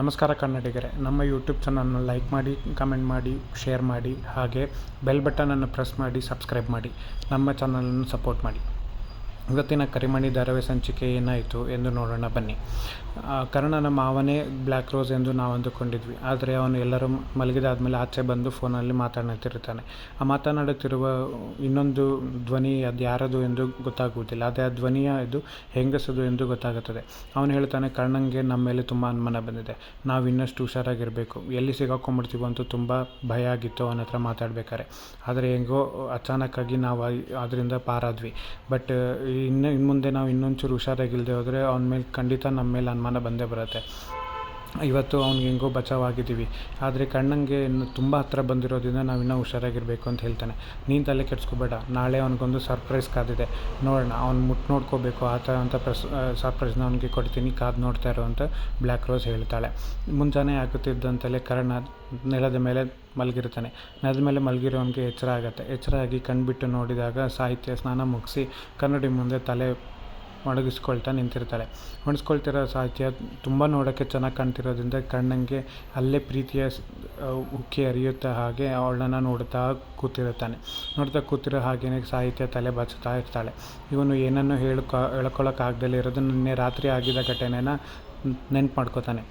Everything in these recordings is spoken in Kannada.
ನಮಸ್ಕಾರ ಕನ್ನಡಿಗರೇ, ನಮ್ಮ ಯೂಟ್ಯೂಬ್ ಚಾನಲ್ನ ಲೈಕ್ ಮಾಡಿ ಕಮೆಂಟ್ ಮಾಡಿ ಶೇರ್ ಮಾಡಿ, ಹಾಗೆ ಬೆಲ್ ಬಟನನ್ನು ಪ್ರೆಸ್ ಮಾಡಿ ಸಬ್ಸ್ಕ್ರೈಬ್ ಮಾಡಿ, ನಮ್ಮ ಚಾನಲನ್ನು ಸಪೋರ್ಟ್ ಮಾಡಿ. ಇವತ್ತಿನ ಕರಿಮಣಿ ಧಾರಾವಾಹಿ ಸಂಚಿಕೆ ಏನಾಯಿತು ಎಂದು ನೋಡೋಣ, ಬನ್ನಿ. ಕರ್ಣನ ಮಾವನೇ ಬ್ಲ್ಯಾಕ್ ರೋಸ್ ಎಂದು ನಾವು ಅಂದುಕೊಂಡಿದ್ವಿ. ಆದರೆ ಅವನು ಎಲ್ಲರೂ ಮಲಗಿದಾದ್ಮೇಲೆ ಆಚೆ ಬಂದು ಫೋನಲ್ಲಿ ಮಾತನಾಡ್ತಿರ್ತಾನೆ. ಆ ಮಾತನಾಡುತ್ತಿರುವ ಇನ್ನೊಂದು ಧ್ವನಿ ಅದು ಯಾರದು ಎಂದು ಗೊತ್ತಾಗುವುದಿಲ್ಲ. ಅದೇ ಆ ಧ್ವನಿಯ ಇದು ಹೆಂಗಸದು ಎಂದು ಗೊತ್ತಾಗುತ್ತದೆ. ಅವನು ಹೇಳ್ತಾನೆ, ಕರ್ಣಂಗೆ ನಮ್ಮ ಮೇಲೆ ತುಂಬ ಅನುಮಾನ ಬಂದಿದೆ. ನಾವು ಇನ್ನಷ್ಟು ಹುಷಾರಾಗಿರಬೇಕು. ಎಲ್ಲಿ ಸಿಗಾಕೊಂಡ್ಬಿಡ್ತೀವೋ ಅಂತೂ ತುಂಬ ಭಯ ಆಗಿತ್ತು ಅವನ ಹತ್ರ ಮಾತಾಡಬೇಕಾರೆ ಆದರೆ ಹೆಂಗೋ ಅಚಾನಕ್ಕಾಗಿ ನಾವು ಅದರಿಂದ ಪಾರಾದ್ವಿ. ಬಟ್ ಇನ್ನು ಇನ್ನು ಮುಂದೆ ನಾವು ಇನ್ನೊಂಚೂರು ಹುಷಾರಾಗಿಲ್ಲದೆ ಹೋದರೆ ಅವನ ಮೇಲೆ ಖಂಡಿತ ನಮ್ಮ ಮೇಲೆ ಅನುಮಾನ ಬಂದೇ ಬರುತ್ತೆ. ಇವತ್ತು ಅವ್ನಿಗೆ ಹೆಂಗೋ ಬಚಾವಾಗಿದ್ದೀವಿ. ಆದರೆ ಕಣ್ಣಂಗೆ ಇನ್ನು ತುಂಬ ಹತ್ತಿರ ಬಂದಿರೋದ್ರಿಂದ ನಾವು ಇನ್ನೂ ಹುಷಾರಾಗಿರಬೇಕು ಅಂತ ಹೇಳ್ತಾನೆ. ನೀನು ತಲೆ ಕೆಡಿಸ್ಕೋಬೇಡ. ನಾಳೆ ಅವನಿಗೊಂದು ಸರ್ಪ್ರೈಸ್ ಕಾದಿದೆ. ನೋಡೋಣ, ಅವ್ನು ಮುಟ್ಟು ನೋಡ್ಕೋಬೇಕು. ಆ ಥರ ಅಂತ ಪ್ರಸ್ ಸರ್ಪ್ರೈಸ್ನ ಅವನಿಗೆ ಕೊಡ್ತೀನಿ. ಕಾದು ನೋಡ್ತಾ ಇರೋ ಅಂತ ಬ್ಲ್ಯಾಕ್ ರೋಸ್ ಹೇಳ್ತಾಳೆ. ಮುಂಜಾನೆ ಆಗುತ್ತಿದ್ದಂತಲೇ ಕರ್ಣ ನೆಲದ ಮೇಲೆ ಮಲಗಿರ್ತಾನೆ ನೆಲದ ಮೇಲೆ ಮಲಗಿರೋನಿಗೆ ಎಚ್ಚರ ಆಗುತ್ತೆ. ಎಚ್ಚರ ಆಗಿ ಕಣ್ಬಿಟ್ಟು ನೋಡಿದಾಗ ಸಾಹಿತ್ಯ ಸ್ನಾನ ಮುಗಿಸಿ ಕನ್ನಡಿ ಮುಂದೆ ತಲೆ ಒಣಗಿಸ್ಕೊಳ್ತಾ ನಿಂತಿರ್ತಾಳೆ. ಒಣಗಿಸ್ಕೊಳ್ತಿರೋ ಸಾಹಿತ್ಯ ತುಂಬ ನೋಡೋಕ್ಕೆ ಚೆನ್ನಾಗಿ ಕಾಣ್ತಿರೋದ್ರಿಂದ ಕಣ್ಣಂಗೆ ಅಲ್ಲೇ ಪ್ರೀತಿಯ ಉಕ್ಕಿ ಹರಿಯುತ್ತಾ ಹಾಗೆ ಅವಳನ್ನು ನೋಡ್ತಾ ಕೂತಿರುತ್ತಾನೆ. ನೋಡ್ತಾ ಕೂತಿರೋ ಹಾಗೇನೆ ಸಾಹಿತ್ಯ ತಲೆ ಬಾಚುತ್ತಾ ಇರ್ತಾಳೆ. ಇವನು ಏನನ್ನು ಹೇಳ್ಕೊ ಹೇಳ್ಕೊಳಕ್ಕಾಗ್ದಲೇ ಇರೋದು ನಿನ್ನೆ ರಾತ್ರಿ ಆಗಿದ್ದ ಘಟನೆನ ನೆನ್ಪು ಮಾಡ್ಕೋತಾನೆ.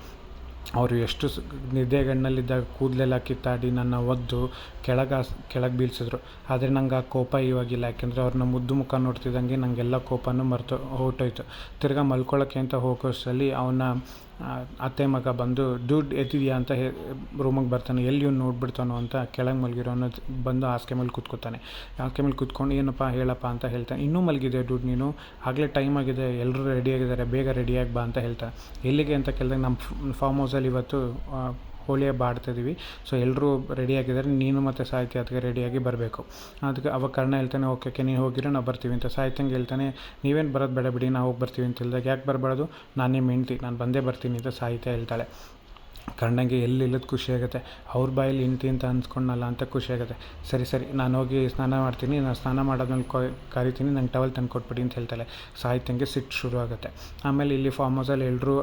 ಅವರು ಎಷ್ಟು ಸ್ ನಿದ್ದೆಗಣ್ಣಲ್ಲಿದ್ದಾಗ ಕೂದಲೆಲ್ಲ ಕಿತ್ತಾಡಿ ನನ್ನ ಒದ್ದು ಕೆಳಗೆ ಕೆಳಗೆ ಬೀಳ್ಸಿದ್ರು. ಆದರೆ ನಂಗೆ ಆ ಕೋಪ ಇವಾಗಿಲ್ಲ. ಯಾಕೆಂದರೆ ಅವ್ರನ್ನ ಮುದ್ದು ಮುಖ ನೋಡ್ತಿದ್ದಂಗೆ ನನಗೆಲ್ಲ ಕೋಪನೂ ಮರೆತು ಹೊರ್ಟೋಯ್ತು ತಿರ್ಗಾ ಮಲ್ಕೊಳ್ಳೋಕ್ಕೆ ಅಂತ ಹೋಗೋಷ್ಟರಲ್ಲಿ ಅವನ ಅತ್ತೆ ಮಗ ಬಂದು, ದುಡ್ಡು ಎತ್ತಿದೆಯಾ ಅಂತ ಹೇ ರೂಮಿಗೆ ಬರ್ತಾನೆ, ಎಲ್ಲಿ ಇವ್ನು ನೋಡ್ಬಿಡ್ತಾನೋ ಅಂತ ಕೆಳಗೆ ಮಲಗಿರೋನು ಬಂದು ಹಾಸಿಗೆ ಮೇಲೆ ಕೂತ್ಕೋತಾನೆ. ಹಾಸಿಗೆ ಮೇಲೆ ಕೂತ್ಕೊಂಡು, ಏನಪ್ಪ, ಹೇಳಪ್ಪ ಅಂತ ಹೇಳ್ತಾನೆ. ಇನ್ನೂ ಮಲಗಿದೆ ದುಡ್ಡು ನೀನು? ಆಗಲೇ ಟೈಮ್ ಆಗಿದೆ ಎಲ್ಲರೂ ರೆಡಿಯಾಗಿದ್ದಾರೆ ಬೇಗ ರೆಡಿಯಾಗಿ ಬಾ ಅಂತ ಹೇಳ್ತಾನೆ. ಎಲ್ಲಿಗೆ? ಅಂತ ಕೇಳಿದಾಗ ನಮ್ಮ ಫಾರ್ಮ್ ಹೌಸಲ್ಲಿ ಇವತ್ತು ಹೋಳಿ ಹಬ್ಬ ಸೊ ಎಲ್ಲರೂ ರೆಡಿಯಾಗಿದ್ದಾರೆ ನೀನು ಮತ್ತು ಸಾಹಿತ್ಯ ಅದಕ್ಕೆ ರೆಡಿಯಾಗಿ ಬರಬೇಕು. ಅದಕ್ಕೆ ಅವಾಗ ಕರ್ಣ ಹೇಳ್ತಾನೆ, ಓಕೆ ಓಕೆ, ನೀನು ಹೋಗಿರೋ ನಾವು ಬರ್ತೀವಿ ಅಂತ ಸಾಹಿತ್ಯಂಗೆ ಹೇಳ್ತಾನೆ. ನೀವೇನು ಬರೋದು ಬೇಡ ಬಿಡಿ ನಾವು ಹೋಗಿ ಬರ್ತೀವಿ ಅಂತ ಹೇಳಿದಾಗ, ಯಾಕೆ ಬರಬಾರ್ದು? ನಾನು ನಿಮ್ಮ ಹೆಂಡ್ತಿ, ನಾನು ಬಂದೇ ಬರ್ತೀನಿ ಅಂತ ಸಾಹಿತ್ಯ ಹೇಳ್ತಾಳೆ. ಕರ್ಣಂಗೆ ಎಲ್ಲಿ ಇಲ್ಲದ ಖುಷಿ ಆಗುತ್ತೆ. ಅವ್ರ ಬಾಯಲ್ಲಿ ಇಂತಿ ಅಂತ ಅನ್ಸ್ಕೊಂಡಲ್ಲ ಅಂತ ಖುಷಿಯಾಗುತ್ತೆ ಸರಿ ಸರಿ, ನಾನು ಹೋಗಿ ಸ್ನಾನ ಮಾಡ್ತೀನಿ, ನಾನು ಸ್ನಾನ ಮಾಡಾದ್ಮೇಲೆ ಕೊ, ಕರಿತೀನಿ, ನಂಗೆ ಟವಲ್ ತಂದು ಕೊಟ್ಬಿಡಿ ಅಂತ ಹೇಳ್ತಾಳೆ. ಸಾಹಿತ್ಯಂಗೆ ಸಿಟ್ಟು ಶುರು ಆಗುತ್ತೆ. ಆಮೇಲೆ ಇಲ್ಲಿ ಫಾರ್ಮ್ ಹೌಸಲ್ಲಿ ಎಲ್ಲರೂ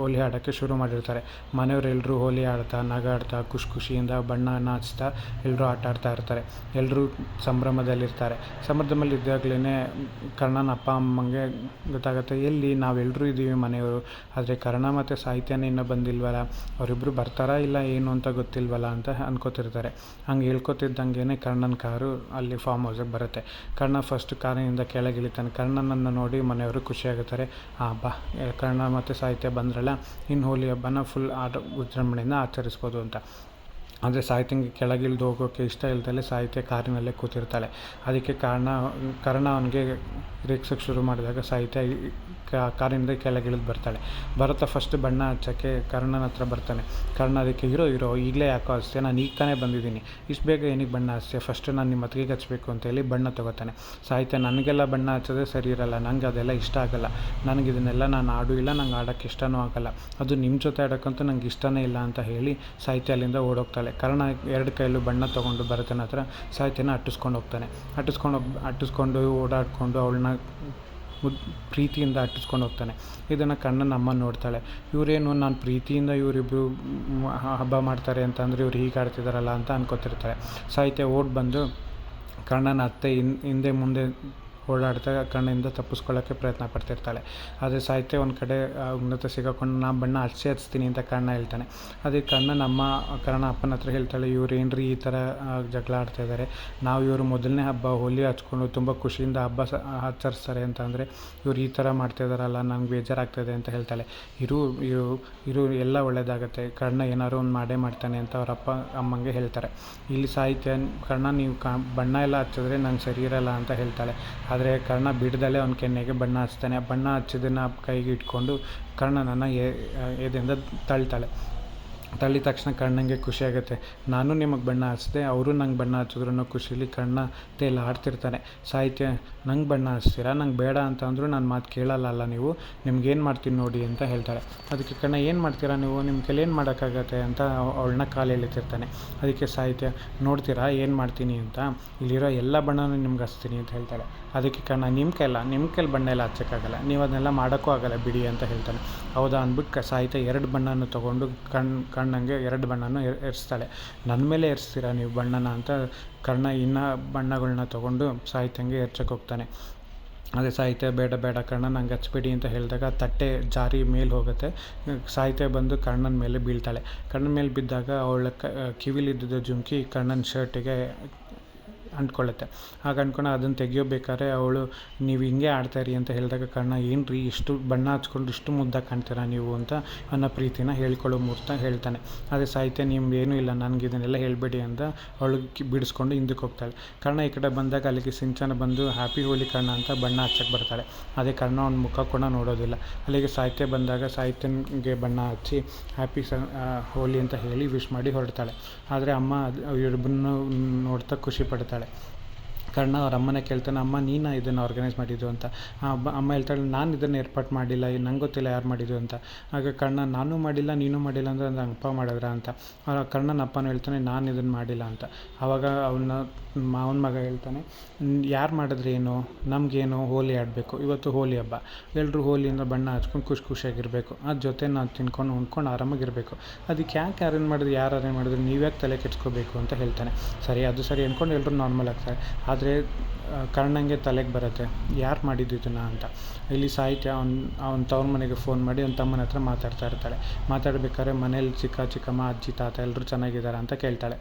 ಹೋಲಿ ಆಡೋಕ್ಕೆ ಶುರು ಮಾಡಿರ್ತಾರೆ. ಮನೆಯವರೆಲ್ಲರೂ ಹೋಲಿ ಆಡ್ತಾ ನಗಾಡ್ತಾ ಖುಷಿ ಖುಷಿಯಿಂದ ಬಣ್ಣ ಹಚ್ತಾ ಎಲ್ಲರೂ ಆಟ ಆಡ್ತಾ ಇರ್ತಾರೆ. ಎಲ್ಲರೂ ಸಂಭ್ರಮದಲ್ಲಿರ್ತಾರೆ. ಸಂಭ್ರಮದಲ್ಲಿ ಇದ್ದಾಗಲೇ ಕರ್ಣನ ಅಪ್ಪ, ಅಮ್ಮಂಗೆ ಗೊತ್ತಾಗುತ್ತೆ, ಎಲ್ಲಿ ನಾವೆಲ್ಲರೂ ಇದ್ದೀವಿ ಮನೆಯವರು, ಆದರೆ ಕರ್ಣ ಮತ್ತು ಸಾಹಿತ್ಯನೇ ಇನ್ನೂ ಬಂದಿಲ್ವಲ್ಲ? ಅವರಿಬ್ಬರು ಬರ್ತಾರಾ ಇಲ್ಲ ಏನು ಅಂತ ಗೊತ್ತಿಲ್ವಲ್ಲ ಅಂತ ಅನ್ಕೋತಿರ್ತಾರೆ. ಹಂಗೆ ಹೇಳ್ಕೊತಿದ್ದಂಗೆ ಕರ್ಣನ ಕಾರು ಅಲ್ಲಿ ಫಾರ್ಮ್ ಹೌಸಿಗೆ ಬರುತ್ತೆ. ಕರ್ಣ ಫಸ್ಟ್ ಕಾರಿನಿಂದ ಕೆಳಗೆ ಇಳಿತಾನೆ. ಕರ್ಣನನ್ನು ನೋಡಿ ಮನೆಯವರು ಖುಷಿಯಾಗುತ್ತಾರೆ. ಆ, ಬಾ ಕರ್ಣ ಮತ್ತು ಸಾಹಿತ್ಯ ಬಂದ್ರಲ್ಲ ಇನ್ನು ಹೋಲಿ ಹಬ್ಬನ ಫುಲ್ ಆಟ ವಿಜೃಂಭಣೆಯಿಂದ ಆಚರಿಸ್ಬೋದು ಅಂತ. ಆದರೆ ಸಾಹಿತ್ಯಂಗೆ ಕೆಳಗಿಳಿದು ಹೋಗೋಕ್ಕೆ ಇಷ್ಟ ಇಲ್ದಲೆ ಸಾಹಿತ್ಯ ಕಾರಿನಲ್ಲೇ ಕೂತಿರ್ತಾಳೆ. ಅದಕ್ಕೆ ಕಾರಣ, ಕರ್ಣ ಅವನಿಗೆ ರೇಗ್ಸೋಕ್ಕೆ ಶುರು ಮಾಡಿದಾಗ ಸಾಹಿತ್ಯ ಈ- ಕಾ- ಕಾರಿಂದ ಕೆಳಗಿಳಿದು ಬರ್ತಾಳೆ. ಭರತ ಫಸ್ಟ್ ಬಣ್ಣ ಹಚ್ಚೋಕ್ಕೆ ಕರ್ಣನ ಹತ್ರ ಬರ್ತಾನೆ. ಕರ್ಣ ಅದಕ್ಕೆ, ಇರೋ ಇರೋ, ಈಗಲೇ ಯಾಕೋ ಹಚ್ತೆ ನಾನು ಈಗ ತಾನೇ ಬಂದಿದ್ದೀನಿ. ಇಷ್ಟು ಬೇಗ ಏನಿಗೆ ಬಣ್ಣ ಹಚ್ತೆ ಫಸ್ಟ್ ನಾನು ನಿಮ್ಮ ಮತ್ತಿಗೆ ಅಂತ ಅಂತೇಳಿ ಬಣ್ಣ ತೊಗೋತಾನೆ. ಸಾಹಿತ್ಯ, ನನಗೆಲ್ಲ ಬಣ್ಣ ಹಚ್ಚೋದೇ ಸರಿ ಇರಲ್ಲ. ನನಗೆ ಅದೆಲ್ಲ ಇಷ್ಟ ಆಗಲ್ಲ. ನನಗೆ ಇದನ್ನೆಲ್ಲ ನಾನು ಆಡೂ, ಇಲ್ಲ ನಂಗೆ ಆಡೋಕ್ಕೆ ಇಷ್ಟನೂ ಆಗಲ್ಲ. ಅದು ನಿಮ್ಮ ಜೊತೆ ಆಡೋಕ್ಕಂತೂ ನಂಗೆ ಇಷ್ಟನೇ ಇಲ್ಲ ಅಂತ ಹೇಳಿ ಸಾಹಿತ್ಯ ಅಲ್ಲಿಂದ ಓಡೋಗ್ತಾಳೆ. ಕರ್ಣ ಎರಡು ಕೈಯಲ್ಲೂ ಬಣ್ಣ ತೊಗೊಂಡು ಭರತನ ಹತ್ರ ಸಾಹಿತ್ಯನ ಅಟ್ಟಿಸ್ಕೊಂಡು ಹೋಗ್ತಾನೆ. ಅಟ್ಟಿಸ್ಕೊಂಡು ಹೋಗಿ, ಅಟ್ಟಿಸ್ಕೊಂಡು ಓಡಾಡಿಕೊಂಡು ಅವಳನ್ನ ಪ್ರೀತಿಯಿಂದ ಅಟ್ಟಿಸ್ಕೊಂಡು ಹೋಗ್ತಾನೆ. ಇದನ್ನು ಕಣ್ಣನ ಅಮ್ಮ ನೋಡ್ತಾಳೆ. ಇವರೇನು, ನಾನು ಪ್ರೀತಿಯಿಂದ ಇವರಿಬ್ಬರು ಹಬ್ಬ ಮಾಡ್ತಾರೆ ಅಂತಂದರೆ ಇವ್ರು ಹೀಗೆ ಆಡ್ತಿದ್ದಾರಲ್ಲ ಅಂತ ಅನ್ಕೋತಿರ್ತಾರೆ. ಸಾಹಿತ್ಯ ಓಡಿ ಬಂದು ಕಣ್ಣನ ಅತ್ತೆ ಹಿಂದೆ ಮುಂದೆ ಓಡಾಡ್ತಾ ಕಣ್ಣಿಂದ ತಪ್ಪಿಸ್ಕೊಳ್ಳೋಕ್ಕೆ ಪ್ರಯತ್ನ ಪಡ್ತಿರ್ತಾಳೆ. ಆದರೆ ಸಾಹಿತ್ಯ ಒಂದು ಕಡೆ ಉನ್ನತ ಸಿಗಾಕೊಂಡು ನಾ ಬಣ್ಣ ಹಚ್ಚಿ ಹಚ್ತೀನಿ ಅಂತ ಕಣ್ಣ ಹೇಳ್ತಾನೆ. ಅದಕ್ಕೆ ಕಣ್ಣ ನಮ್ಮ ಕರ್ಣ ಅಪ್ಪನ ಹತ್ರ ಹೇಳ್ತಾಳೆ, ಇವ್ರು ಏನ್ರಿ ಈ ಥರ ಜಗಳ ಆಡ್ತಾ ಇದ್ದಾರೆ ನಾವು ಇವರು ಮೊದಲನೇ ಹಬ್ಬ ಹೋಲಿ ಹಚ್ಕೊಂಡು ತುಂಬ ಖುಷಿಯಿಂದ ಹಬ್ಬ ಸ ಆಚರಿಸ್ತಾರೆ ಅಂತಂದರೆ ಇವ್ರು ಈ ಥರ ಮಾಡ್ತಾ ಇದ್ದಾರಲ್ಲ ನಂಗೆ ಬೇಜಾರಾಗ್ತದೆ ಅಂತ ಹೇಳ್ತಾಳೆ. ಇರು ಇರು ಇರು, ಎಲ್ಲ ಒಳ್ಳೆಯದಾಗುತ್ತೆ ಕಣ್ಣ ಏನಾದ್ರು ಒಂದು ಮಾಡೇ ಮಾಡ್ತಾನೆ ಅಂತ ಅವ್ರ ಅಪ್ಪ, ಅಮ್ಮಂಗೆ ಹೇಳ್ತಾರೆ. ಇಲ್ಲಿ ಸಾಹಿತ್ಯ ಕಣ್ಣ ನೀವು ಕ, ಬಣ್ಣ ಎಲ್ಲ ಹಚ್ಚಿದ್ರೆ ನಂಗೆ ಸರಿ ಇರಲ್ಲ ಅಂತ ಹೇಳ್ತಾಳೆ. ಆದರೆ ಕರ್ಣ ಬಿಡದಲ್ಲೇ ಅವ್ನ ಕೆನ್ನೆಗೆ ಬಣ್ಣ ಹಚ್ತಾನೆ. ಬಣ್ಣ ಹಚ್ಚಿದ್ದನ್ನು ಕೈಗೆ ಇಟ್ಕೊಂಡು ಕರ್ಣನನ್ನು ಎದೆಯಿಂದ ತಳ್ತಾಳೆ. ತಳ್ಳಿದ ತಕ್ಷಣ ಕಣ್ಣಂಗೆ ಖುಷಿಯಾಗುತ್ತೆ ನಾನು ನಿಮಗೆ ಬಣ್ಣ ಹಚ್ಚಿದೆ ಅವರು ನಂಗೆ ಬಣ್ಣ ಹಚ್ಚಿದ್ರು ಅನ್ನೋ ಖುಷಿಲಿ ಕಣ್ಣ ತೇಲ್ ಆಡ್ತಿರ್ತಾನೆ ಸಾಹಿತ್ಯ, ನಂಗೆ ಬಣ್ಣ ಹಚ್ತೀರಾ? ನಂಗೆ ಬೇಡ ಅಂತ ಅಂದರೂ ನನ್ನ ಮಾತು ಕೇಳಲ್ಲ ನೀವು? ನಿಮ್ಗೆ ಏನು ಮಾಡ್ತೀನಿ ನೋಡಿ ಅಂತ ಹೇಳ್ತಾರೆ. ಅದಕ್ಕೆ, ಕಣ್ಣ, ಏನು ಮಾಡ್ತೀರಾ ನೀವು? ನಿಮ್ಮ ಕೈಲಿ ಏನು ಮಾಡೋಕ್ಕಾಗತ್ತೆ? ಅಂತ ಅವಳನ್ನ ಕಾಲು ಎಳಿತಿರ್ತಾನೆ. ಅದಕ್ಕೆ ಸಾಹಿತ್ಯ, ನೋಡ್ತೀರಾ? ಏನು ಮಾಡ್ತೀನಿ ಅಂತ? ಇಲ್ಲಿರೋ ಎಲ್ಲ ಬಣ್ಣನೂ ನಿಮ್ಗೆ ಹಚ್ತೀನಿ ಅಂತ ಹೇಳ್ತಾಳೆ ಅದಕ್ಕೆ, ಕಣ್ಣ ನಿಮ್ಮ ಕೈಲ ನಿಮ್ಮ ಕೈಲಿ ಬಣ್ಣ ಎಲ್ಲ ಹಚ್ಚೋಕ್ಕಾಗಲ್ಲ. ನೀವು ಅದನ್ನೆಲ್ಲ ಮಾಡೋಕ್ಕೂ ಆಗಲ್ಲ, ಬಿಡಿ ಅಂತ ಹೇಳ್ತಾನೆ. ಹೌದಾ ಅಂದ್ಬಿಟ್ಟು ಸಾಹಿತ್ಯ ಎರಡು ಬಣ್ಣನ ತೊಗೊಂಡು ಕಣ್ಣು ಕಣ್ಣಂಗೆ ಎರಡು ಬಣ್ಣನ ಎರ್ ಎರೆಸ್ತಾಳೆ ನನ್ನ ಮೇಲೆ ಎರೆಸ್ತೀರಾ ನೀವು ಬಣ್ಣನ ಅಂತ ಕರ್ಣ ಇನ್ನೂ ಬಣ್ಣಗಳನ್ನ ತಗೊಂಡು ಸಾಹಿತ್ಯಂಗೆ ಎರ್ಚಕ್ಕೆ ಹೋಗ್ತಾನೆ. ಅದೇ ಸಾಹಿತ್ಯ ಬೇಡ ಬೇಡ, ಕರ್ಣ ನಂಗೆ ಹಚ್ಚಬೇಡಿ ಅಂತ ಹೇಳಿದಾಗ ತಟ್ಟೆ ಜಾರಿ ಮೇಲೆ ಹೋಗುತ್ತೆ. ಸಾಹಿತ್ಯ ಬಂದು ಕರ್ಣನ ಮೇಲೆ ಬೀಳ್ತಾಳೆ. ಕರ್ಣನ ಮೇಲೆ ಬಿದ್ದಾಗ ಅವಳ ಕ ಕಿವಿಲಿದ್ದ ಜುಂಕಿ ಕರ್ಣನ ಶರ್ಟಿಗೆ ಅಂಟ್ಕೊಳ್ಳುತ್ತೆ ಆಗ ಅಂದ್ಕೊಂಡು ಅದನ್ನು ತೆಗಿಯೋಬೇಕಾದ್ರೆ ಅವಳು, ನೀವು ಹಿಂಗೆ ಆಡ್ತಾಯಿರಿ ಅಂತ ಹೇಳಿದಾಗ ಕಣ್ಣ ಏನು ರೀ ಇಷ್ಟು ಬಣ್ಣ ಹಚ್ಕೊಂಡು ಇಷ್ಟು ಮುದ್ದಾಗಿ ಕಾಣ್ತೀರಾ ನೀವು? ಅಂತ ಅನ್ನೋ ಪ್ರೀತಿನ ಹೇಳ್ಕೊಳ್ಳೋ ಮುಹೂರ್ತ ಹೇಳ್ತಾನೆ. ಅದೇ ಸಾಹಿತ್ಯ ನಿಮ್ಗೆ ಏನೂ ಇಲ್ಲ, ನನಗೆ ಇದನ್ನೆಲ್ಲ ಹೇಳಬೇಡಿ ಅಂತ ಅವಳು ಬಿಡಿಸ್ಕೊಂಡು ಹಿಂದಕ್ಕೆ ಹೋಗ್ತಾಳೆ. ಕರ್ಣ ಈ ಕಡೆ ಬಂದಾಗ ಅಲ್ಲಿಗೆ ಸಿಂಚನ ಬಂದು, ಹ್ಯಾಪಿ ಹೋಲಿ ಕರ್ಣ ಅಂತ ಬಣ್ಣ ಹಚ್ಚಕ್ಕೆ ಬರ್ತಾಳೆ. ಅದೇ ಕರ್ಣ ಅವ್ನ ಮುಖ ಕೂಡ ನೋಡೋದಿಲ್ಲ. ಅಲ್ಲಿಗೆ ಸಾಹಿತ್ಯ ಬಂದಾಗ ಸಾಹಿತ್ಯನಿಗೆ ಬಣ್ಣ ಹಚ್ಚಿ, ಹ್ಯಾಪಿ ಸ ಹೋಲಿ ಅಂತ ಹೇಳಿ ವಿಶ್ ಮಾಡಿ ಹೊರಡ್ತಾಳೆ. ಆದರೆ ಅಮ್ಮ ಅದು ಇಬ್ಬರನ್ನು ನೋಡ್ತಾ ಖುಷಿ ಪಡ್ತಾಳೆ. ಹೇಳ್ತಾಳೆ ಕರ್ಣ ಅವ್ರ ಅಮ್ಮನೇ ಕೇಳ್ತಾನೆ, ಅಮ್ಮ, ನೀನು ಇದನ್ನು ಆರ್ಗನೈಸ್ ಮಾಡಿದ್ದು ಅಂತ. ಅಮ್ಮ ಹೇಳ್ತಾಳೆ ನಾನು ಇದನ್ನು ಏರ್ಪಾಟ್ ಮಾಡಿಲ್ಲ ನಂಗೆ ಗೊತ್ತಿಲ್ಲ ಯಾರು ಮಾಡಿದ್ದು ಅಂತ. ಆಗ ಕರ್ಣ, ನಾನು ಮಾಡಿಲ್ಲ, ನೀನು ಮಾಡಿಲ್ಲ ಅಂದರೆ ನನ್ನ ಅಪ್ಪ ಮಾಡಿದ್ರ ಅಂತ. ಕರ್ಣನ ಅಪ್ಪನೂ ಹೇಳ್ತಾನೆ, ನಾನು ಇದನ್ನು ಮಾಡಿಲ್ಲ ಅಂತ. ಆವಾಗ ಅವನ ಮಾವನ ಮಗ ಹೇಳ್ತಾನೆ ಯಾರು ಮಾಡಿದ್ರೆ ಏನು? ನಮಗೇನು ಹೋಲಿ ಆಡಬೇಕು. ಇವತ್ತು ಹೋಲಿ ಹಬ್ಬ. ಎಲ್ಲರೂ ಹೋಲಿಯಿಂದ ಬಣ್ಣ ಹಚ್ಕೊಂಡು ಖುಷಿ ಖುಷಿಯಾಗಿರಬೇಕು. ಅದ್ರ ಜೊತೆ ನಾನು ತಿನ್ಕೊಂಡು ಉಣ್ಕೊಂಡು ಆರಾಮಾಗಿರಬೇಕು. ಅದಕ್ಕೆ ಯಾಕೆ ಅರೇಂಜ್ ಮಾಡಿದ್ರು, ಯಾರು ಅರೇಂಜ್ ಮಾಡಿದ್ರು, ನೀವ್ಯಾಕೆ ತಲೆ ಕೆಡ್ಸ್ಕೋಬೇಕು? ಅಂತ ಹೇಳ್ತಾನೆ. ಸರಿ, ಅದು ಸರಿ ಅಂದ್ಕೊಂಡು ಎಲ್ಲರೂ ನಾರ್ಮಲ್ ಆಗ್ತಾರೆ. ಆದರೆ ಕರ್ಣಂಗೆ ತಲೆಗೆ ಬರುತ್ತೆ. ಯಾರು ಮಾಡಿದ್ದು ಇದನ್ನು ಅಂತ. ಇಲ್ಲಿ ಸಾಹಿತ್ಯ ಅವ್ನ ಅವ್ನ ತವ್ರ ಮನೆಗೆ ಫೋನ್ ಮಾಡಿ ಅವ್ನ ತಮ್ಮನ ಹತ್ರ ಮಾತಾಡ್ತಾ ಇರ್ತಾಳೆ. ಮಾತಾಡಬೇಕಾದ್ರೆ ಮನೇಲಿ ಚಿಕ್ಕ ಚಿಕ್ಕಮ್ಮ, ಅಜ್ಜಿ, ತಾತ ಎಲ್ಲರೂ ಚೆನ್ನಾಗಿದ್ದಾರೆ ಅಂತ ಕೇಳ್ತಾಳೆ.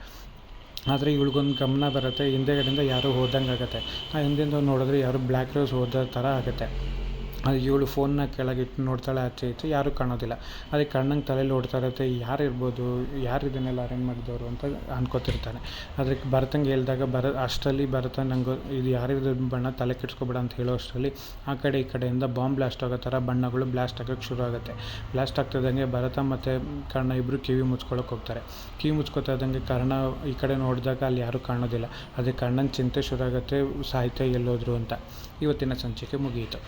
ಆದರೆ ಇವಳಿಗೊಂದು ಗಮನ ಬರುತ್ತೆ. ಹಿಂದೆಗಡೆಯಿಂದ ಯಾರೂ ಹೋದಂಗೆ ಆಗುತ್ತೆ ಆ ಹಿಂದಿಂದ ನೋಡಿದ್ರೆ ಯಾರು ಬ್ಲ್ಯಾಕ್ ರೋಸ್ ಓದೋ ಥರ ಆಗುತ್ತೆ. ಇವಳು ಫೋನ್ನ ಕೆಳಗಿಟ್ಟು ನೋಡ್ತಾಳೆ, ಆಚೆ ಈಚೆ, ಯಾರೂ ಕಾಣೋದಿಲ್ಲ. ಅದಕ್ಕೆ ಕಣ್ಣಂಗೆ ತಲೆಯಲ್ಲಿ ಓಡ್ತಾ ಇರುತ್ತೆ, ಯಾರು ಇರ್ಬೋದು, ಯಾರು ಇದನ್ನೆಲ್ಲ ಅರೇಂಜ್ ಮಾಡಿದವರು ಅಂತ ಅನ್ಕೋತಿರ್ತಾನೆ. ಅದಕ್ಕೆ ಭರತಂಗೆ ಹೇಳಿದಾಗ ಬರ ಅಷ್ಟರಲ್ಲಿ ಭರತ ನಂಗೆ, ಇದು ಯಾರಿದು ಬಣ್ಣ ತಲೆ ಕೆಡ್ಸ್ಕೊಬೇಡ ಅಂತ ಹೇಳೋ ಅಷ್ಟರಲ್ಲಿ ಆ ಕಡೆ ಈ ಕಡೆಯಿಂದ ಬಾಂಬ್ ಬ್ಲಾಸ್ಟ್ ಆಗೋ ಥರ ಬಣ್ಣಗಳು ಬ್ಲಾಸ್ಟ್ ಆಗೋಕ್ಕೆ ಶುರು ಆಗುತ್ತೆ. ಬ್ಲಾಸ್ಟ್ ಆಗ್ತಿದ್ದಂಗೆ ಭರತ ಮತ್ತು ಕರ್ಣ ಇಬ್ಬರು ಕಿವಿ ಮುಚ್ಕೊಳ್ಳೋಕೆ ಹೋಗ್ತಾರೆ. ಕಿವಿ ಮುಚ್ಕೋತಾ ಇದ್ದಂಗೆ ಕರ್ಣ ಈ ಕಡೆ ನೋಡಿದಾಗ ಅಲ್ಲಿ ಯಾರೂ ಕಾಣೋದಿಲ್ಲ. ಅದೇ ಕರ್ಣನ ಚಿಂತೆ ಶುರು ಆಗುತ್ತೆ, ಸಾಹಿತ್ಯ ಎಲ್ಲೋದ್ರು ಅಂತ. ಇವತ್ತಿನ ಸಂಚಿಕೆ ಮುಗಿಯಿತು